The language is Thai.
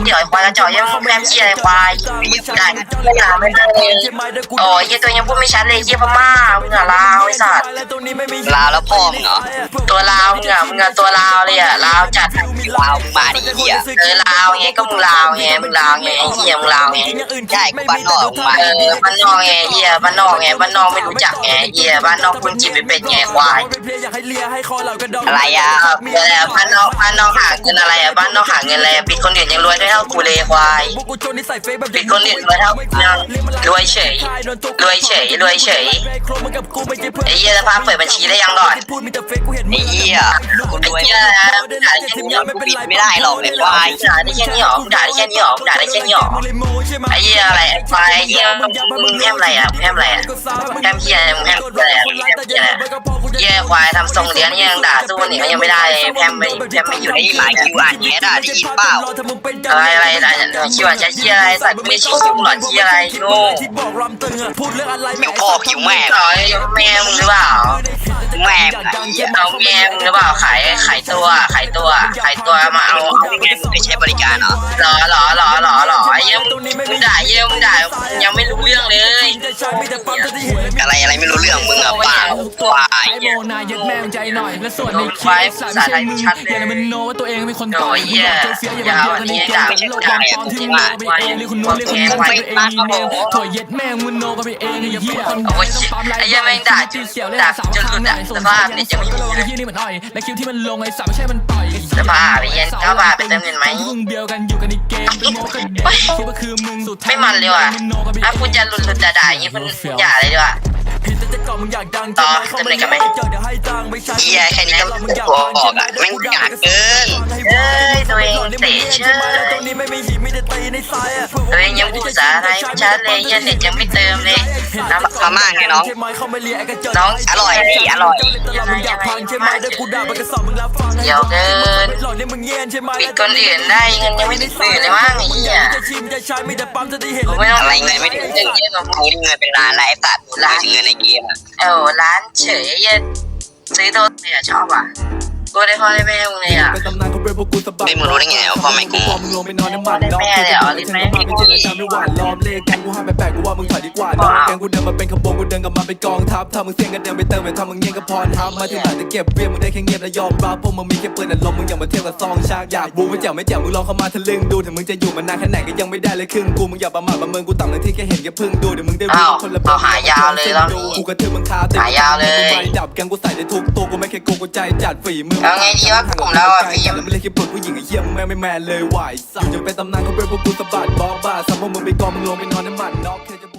เดี๋ยวไอ้ควายกระจอกยังแพมเชี่ยควายไม่ได้ไม่ด่าไม่ได้เลยโอ้ยเหี้ยตัวยังพูดไม่ชัดเลยเหี้ยพม่ามึงอะลาวไอ้สัตว์ลาวแล้วพ่อมึงเหรอตัวลาวมึงอะมึงอะตัวลาวเลยอะลาวจัด ลาวมึงมาดิเหี้ยเออลาวไงก็มึงลาวไงมึงลาวไงไอ้เหี้ยมึงลาวไงใช่กูบ้านนอกมึงมาเออบ้านนอกไงเหี้ยบ้านนอกไงบ้านนอกไม่รู้จักไงเหี้ยบ้านนอกคุณจีบไม่เป็นไงควายอะไรอะเออบ้านนอกบ้านนอกหาเงินอะไรอะบ้านนอกหาเงินอะไรอะปิดคนอื่นยังรวยได้เท่ากูเลยควายปิดคนอื่นรวยเท่ากูยังรวยเฉยรวยเฉยรวยเฉยไอ้เหี้ยสภาพเปิดบัญชีได้ยังก่อนไอ้เหี้ยกูรไอ้วยเหี้ยนะด่าได้แค่นี้หรอกูปิดไม่ได้หรอกไอ้ควายด่าได้แค่นี้หรอด่าได้แค่นี้หรอด่าได้แค่นี้หรอไอ้เหี้ยอะไรไอ้ควายไอ้เหี้ยมึงแพมอะไรอะแพมอะไรอะแพมเหี้ยมึงแพมอะไรอะแพมเหี้ยอะไรเหี้ยควายทำทรงเลี้ยงยังด่าสู้หนิยังไม่ได้เลยแพมไม่แพมไม่อยู่ไอ้ในหมายคิวอ่านแย่ด่าได้ยินเปล่าอะไรอะไรอะไรคิดว่าจะเชี่ยอะไรสัตว์ไม่ชิคิวหรอเชี่ยอะไรโง่ผิวพ่อผิวแม่ต่อยแม่มึงหรือเปล่าแม่มึงไอ้เหี้ยเอาแม่มึงหรือเปล่าขายขายตัวขายตัว ขายตัวมาเอาไม่งั้นมึงไปใช้บริการเหรอหรอหรอหรอหรอหรอไอ้เยี่ยมึงด่าเยี่ยมึงด่ายังไม่รู้เรื่องเลย อะไรอะไรไม่รู้เรื่องมึงอะเปล่าควายโมนายยึดแม่งใจหน่อยและส่วนในคลิปสารไม่ใช่มึงอย่าเลยมันโนว่าตัวเองเป็นคนต่อยมึงบอกเจอเฟียอย่ามาเดียวกันใน เกมเป็นโลกบอลปลอมที่มึงโนไปเองหรือคุณโนเรียกคุณโนไปตัวเองมีเนมถอยยึดแม่งมึงโนกันไปเองไอ้เหี้ยคนโอ้ยต้องปั๊มไลไอ้ฟ์เยี่ยแม่งด่าจนเสียวเลยด่าสามจนคหลุรั้ดงอะสภาพเนี่ยจะไม่มีเลยไอ้เหี้ยนี่มันอ่อยและคิวที่มันลงไอ้สามไม่ใช่มันต่อยสภาพไอ้เหี้ยเก้าบาทไปเติมเงินไหมมึงเดียวกันอยู่กันในเกมเป็นโมกันเด็กคิดว่าคือมึงสุดท้ายไม่มันเลยว่ะมึงโนกันไปเองถ้าคุณจะหลุดหลุดด่าด่าอย่างงี้คุณอย่าเลยดีกว่า ต่อเต็มเลยกันไหมเหี้ยแค่นี้ก็ตัวออกอะแม่งกากเกินเอ้ยตัวเองเตะเชื่อตัวเองยังพูดภาษาอะไรไม่ชัดเลยเหี้ยันเน็ตยังไม่เติมเลยน้ำพม่าไงน้องน้องอร่อยพี่อร่อยยังไงยังไงมาเจอเดี๋ยวเกินปิดคนอื่นได้เงินยังไม่ได้ซื้อเลยว่างไอ้เหี้ยผมไม่ต้องอะไรเงินไม่ได้เงิเรื่องนเยอะกว่ากูมีเงินเป็นล้านแล้วไอ้สัตว์ล้านเงินในเกมอะเออร้านเฉยเหี้ยซื้อโดนเนี่ยชอบอะ กูได้พ่อได้แม่มึงเลยอะไม่มึงรู้ได้ไงว่าพ่อแม่กูมึงลงไปนอนในหมันนอกแม่เลยเหรอหรือแม่ไม่เจรจาไม่หวานล้อมเลขแกงกูห้ามแปลกกูว่ามึงถอยดีกว่าน้องแกงกูเดินมาเป็นขบวนกูเดินกลับมาเป็นกองทัพถ้ามึงเสี่ยงกันเดินไปเติมไปทำมึงเงี้ยกับพรทับมาถึงหลังจะเก็บเวียมึงได้แค่เงียบและยอมรับพวกมึงมีแค่ปืนอารมณ์มึงอย่ามาเทียบกับซองชากอยากบูไม่แจ๋วไม่แจ๋วมึงลองเข้ามาทะลึ่งดูถึงมึงจะอยู่มานานแค่ไหนก็ยังไม่ได้เลยครึ่งกูมึงอย่าประมาทประเมินกูต่ำเลยที่แค่เห็นแค่พึ่งดูเดี๋ยวมึงได้รู้คนละแบบหายาวเลยแล้วกูกระทืบมึงคาดับแกงกูใส่ได้ทุกตัวกูไม่แค่โกงกูใจจัดฝีมือเอาไงดีวะกลุ่มเราอะฟิล์มแล้วไม่เล่นแค่ปลดผู้หญิงไอ้เหี้ยมึงแม่งไม่แมนเลยไหวสัตว์อยู่จะเป็นตำนานเขาเป็นพวกกูสะบัดบอกบ้าสัมพวกมึงไปกองมึงลงไปนอนในหมันนอกแค่จะ